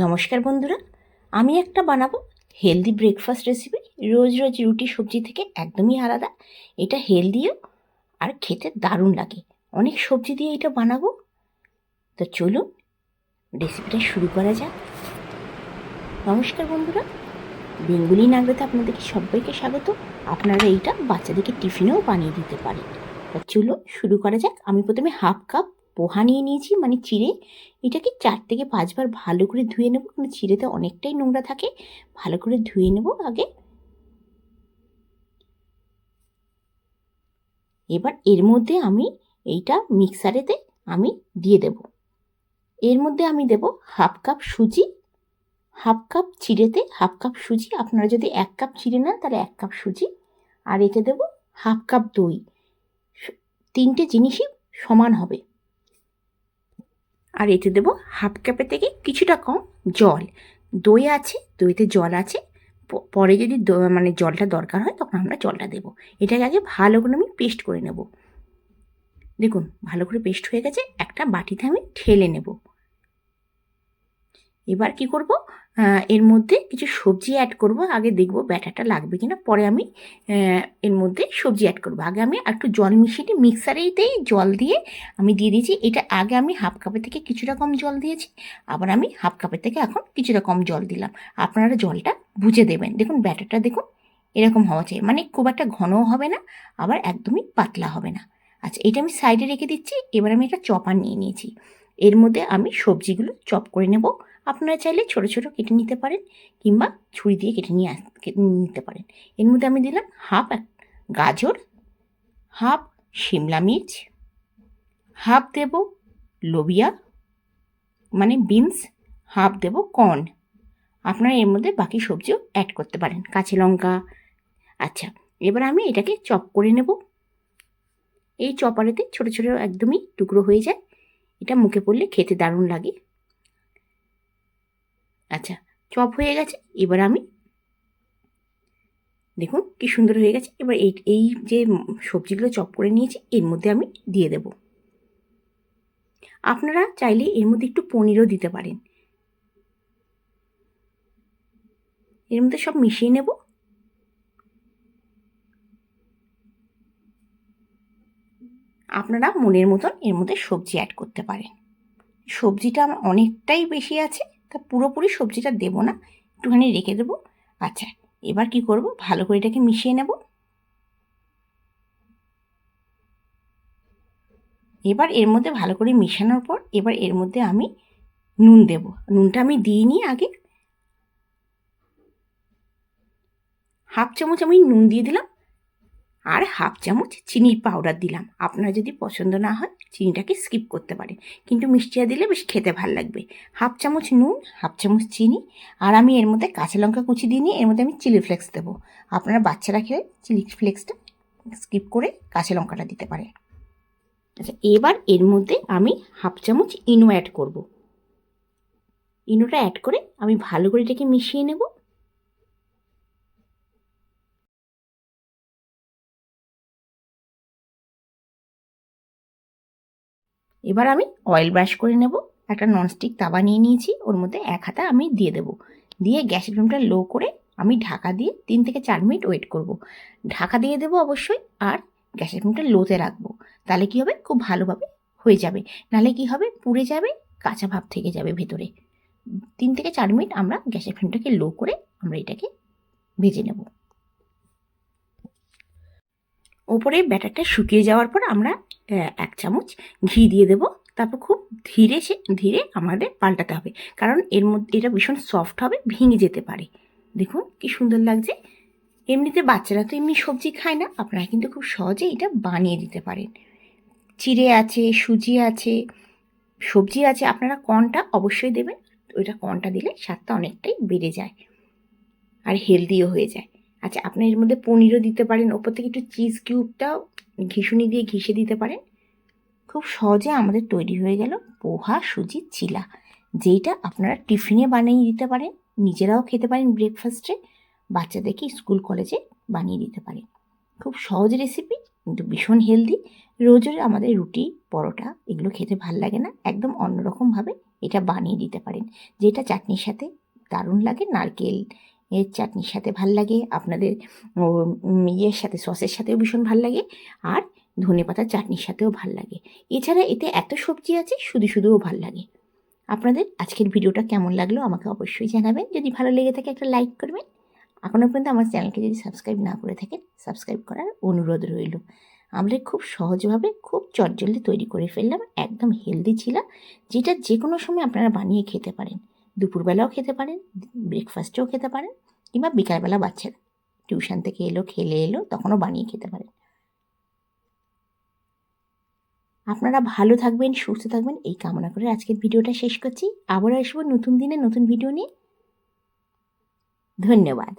নমস্কার বন্ধুরা, আমি একটা বানাবো হেলদি ব্রেকফাস্ট রেসিপি রোজ রোজ রুটি, সবজি থেকে একদমই আলাদা। এটা হেলদিও আর খেতে দারুণ লাগে। অনেক সবজি দিয়ে এটা বানাবো। তো চলুন রেসিপিটা শুরু করা যাক। নমস্কার বন্ধুরা, বেঙ্গুলি নাগরাতে আপনাদেরকে সবাইকে স্বাগত? আপনারা এইটা বাচ্চাদেরকে টিফিনেও বানিয়ে দিতে পারেন। তা চলুন শুরু করা যাক। আমি প্রথমে হাফ কাপ পোহা নিয়ে নিয়েছি মানে চিড়ে। এটাকে চার থেকে পাঁচবার ভালো করে ধুয়ে নেব, কারণ চিড়েতে অনেকটাই নোংরা থাকে। ভালো করে ধুয়ে নেব আগে। এবার এর মধ্যে আমি এইটা মিক্সারেতে আমি দিয়ে দেব। এর মধ্যে আমি দেব হাফ কাপ সুজি। হাফ কাপ চিড়েতে হাফ কাপ সুজি। আপনারা যদি এক কাপ চিড়ে নেন, তাহলে এক কাপ সুজি। আর এতে দেব হাফ কাপ দই। তিনটে জিনিসই সমান হবে। আর এতে দেবো হাফ কাপের থেকে কিছুটা কম জল। দই আছে, দইতে জল আছে। পরে যদি মানে জলটা দরকার হয় তখন আমরা জলটা দেবো। এটাকে আগে ভালো করে আমি পেস্ট করে নেব। দেখুন, ভালো করে পেস্ট হয়ে গেছে, একটা বাটিতে আমি ঠেলে নেব। এবার কি করব? এর মধ্যে কিছু সবজি অ্যাড করব। আগে দেখব ব্যাটারটা লাগবে কিনা। পরে আমি এর মধ্যে সবজি অ্যাড করব। আগে আমি একটু জল মিশিয়ে মিক্সারেতেই জল দিয়ে আমি দিয়ে দিয়েছি। এটা আগে আমি হাফ কাপের থেকে কিছুটা কম জল দিয়েছি। আবার আমি হাফ কাপের থেকে এখন কিছুটা কম জল দিলাম। আপনারা জলটা বুঝে দেবেন। দেখুন, ব্যাটারটা দেখুন, এরকম হওয়া চাই। মানে খুব একটা ঘনও হবে না, আবার একদমই পাতলা হবে না। আচ্ছা এটা আমি সাইডে রেখে দিচ্ছি। এবার আমি একটা চপার নিয়ে নিয়েছি। এর মধ্যে আমি সবজিগুলো চপ করে নেব। আপনারা চাইলে ছোট ছোট কেটে নিতে পারেন কিংবা ছুরি দিয়ে কেটে নিয়ে নিতে পারেন। এর মধ্যে আমি দিলাম হাফ এক গাজর, হাফ শিমলা মির্চ, হাফ দেব লোবিয়া মানে বিনস, হাফ দেব কর্ন। আপনারা এর মধ্যে বাকি সবজিও অ্যাড করতে পারেন, কাঁচা লঙ্কা। আচ্ছা এবার আমি এটাকে চপ করে নেব। এই চপারেতে ছোট ছোট একদমই টুকরো হয়ে যায়। এটা মুখে পড়লে খেতে দারুণ লাগে। আচ্ছা চপ হয়ে গেছে, এবার আমি দেখুন কি সুন্দর হয়ে গেছে। এবার এই এই যে সবজিগুলো চপ করে নিয়েছি, এর মধ্যে আমি দিয়ে দেবো। আপনারা চাইলে এর মধ্যে একটু পনিরও দিতে পারেন। এর মধ্যে সব মিশিয়ে নেব। আপনারা মনের মতন এর মধ্যে সবজি অ্যাড করতে পারেন। সবজিটা আমার অনেকটাই বেশি আছে। তা পুরোপুরি সবজিটা দেবো না, একটুখানি রেখে দেবো। আচ্ছা এবার কি করব? ভালো করে এটাকে মিশিয়ে নেব। এবার এর মধ্যে ভালো করে মিশানোর পর এবার এর মধ্যে আমি নুন দেব। নুনটা আমি দিইনি আগে। হাফ চামচ আমি নুন দিয়ে দিলাম। আর হাফ চামচ চিনির পাউডার দিলাম। আপনার যদি পছন্দ না হয়, চিনিটাকে স্কিপ করতে পারেন। কিন্তু মিষ্টিয়া দিলে বেশ খেতে ভালো লাগবে। হাফ চামচ নুন, হাফ চামচ চিনি, আর আমি এর মধ্যে কাঁচা লঙ্কা কুচি দিয়ে নিয়ে এর মধ্যে আমি চিলি ফ্লেক্স দেবো। আপনারা বাচ্চারা খেলে চিলি ফ্লেক্সটা স্কিপ করে কাঁচা লঙ্কাটা দিতে পারে আচ্ছা এবার এর মধ্যে আমি হাফ চামচ ইনো অ্যাড করব। ইনোটা অ্যাড করে আমি ভালো করে এটাকে মিশিয়ে নেব। এবার আমি অয়েল ব্রাশ করে নেব। একটা ননস্টিক তাওয়া নিয়ে নিয়েছি, ওর মধ্যে এক হাতা আমি দিয়ে দেব। দিয়ে গ্যাসের ফ্লেমটা লো করে আমি ঢাকা দিয়ে তিন থেকে চার মিনিট ওয়েট করব। ঢাকা দিয়ে দেবো অবশ্যই আর গ্যাসের ফ্লেমটা লোতে রাখব। তাহলে কী হবে? খুব ভালোভাবে হয়ে যাবে। নাহলে কী হবে? পুড়ে যাবে, কাঁচা ভাব থেকে যাবে ভেতরে। তিন থেকে চার মিনিট আমরা গ্যাসের ফ্লেমটাকে লো করে আমরা এটাকে ভেজে নেব। ওপরে ব্যাটারটা শুকিয়ে যাওয়ার পর আমরা এক চামচ ঘি দিয়ে দেব। তারপর খুব ধীরে সে, ধীরে আমাদের পাল্টাতে হবে। কারণ এর মধ্যে, এটা ভীষণ সফট হবে, ভেঙে যেতে পারে। দেখুন কি সুন্দর লাগছে। এমনিতে বাচ্চারা তো এমনি সবজি খায় না, আপনারা কিন্তু খুব সহজে এটা বানিয়ে দিতে পারেন। চিড়ে আছে, সুজি আছে, সবজি আছে, আপনারা কর্নটা অবশ্যই দেবেন। ওইটা কর্নটা দিলে স্বাদটা অনেকটাই বেড়ে যায়। আর হেলদিও হয়ে যায়। আচ্ছা আপনি এর মধ্যে পনিরও দিতে পারেন, ওপর থেকে একটু চিজ কিউবটাও ঘিসুনি দিয়ে ঘিষে দিতে পারেন। খুব সহজে আমাদের তৈরি হয়ে গেল পোহা সুজির চিলা, যেইটা আপনারা টিফিনে বানিয়ে দিতে পারেন, নিজেরাও খেতে পারেন ব্রেকফাস্টে বাচ্চাদেরকে স্কুল কলেজে বানিয়ে দিতে পারেন। খুব সহজ রেসিপি কিন্তু ভীষণ হেলদি রোজ রোজ আমাদের রুটি, পরোটা, এগুলো খেতে ভালো লাগে না, একদম অন্যরকমভাবে এটা বানিয়ে দিতে পারেন, যেটা চাটনির সাথে দারুণ লাগে, নারকেল এর চাটনির সাথে ভালো লাগে, আপনাদের ইয়ের সাথে, সসের সাথেও ভীষণ ভালো লাগে আর ধনে পাতার চাটনির সাথেও ভালো লাগে। এছাড়া এতে এত সবজি আছে, শুধু শুধুও ভালো লাগে। আপনাদের আজকের ভিডিওটা কেমন লাগল আমাকে অবশ্যই জানাবেন। যদি ভালো লেগে থাকে একটা লাইক করবেন। এখনও পর্যন্ত আমার চ্যানেলকে যদি সাবস্ক্রাইব না করে থাকেন, সাবস্ক্রাইব করার অনুরোধ রইল। আমরা খুব সহজভাবে, খুব চটজলদি তৈরি করে ফেললাম, একদম হেলদি ছিল, যেটা যে কোনো সময় আপনারা বানিয়ে খেতে পারেন। দুপুরবেলাও খেতে পারেন ব্রেকফাস্টেও খেতে পারেন কিংবা বিকালবেলা বাচ্চারা টিউশন থেকে এলো, খেলে এলো, তখনও বানিয়ে খেতে পারেন আপনারা ভালো থাকবেন, সুস্থ থাকবেন, এই কামনা করে আজকের ভিডিওটা শেষ করছি। আবারও আসব নতুন দিনে নতুন ভিডিও নিয়ে। ধন্যবাদ।